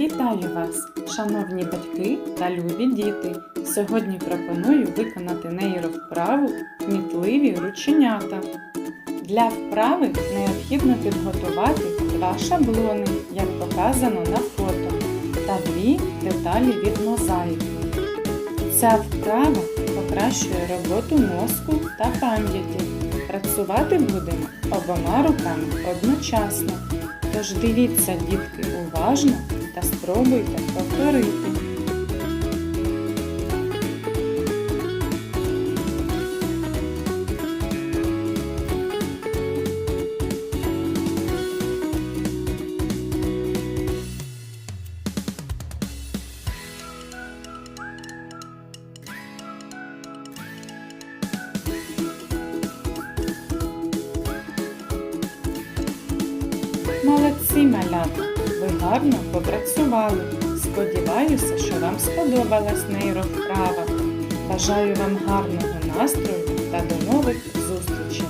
Вітаю вас, шановні батьки та любі діти! Сьогодні пропоную виконати нейровправу кмітливі рученята. Для вправи необхідно підготувати два шаблони, як показано на фото, та дві деталі від мозаїки. Ця вправа покращує роботу мозку та пам'яті. Працювати будемо обома руками одночасно. Тож дивіться, дітки, уважно та спробуйте повторити. Молодці, малята! Гарно попрацювали. Сподіваюся, що вам сподобалась нейровправа. Бажаю вам гарного настрою та до нових зустрічей!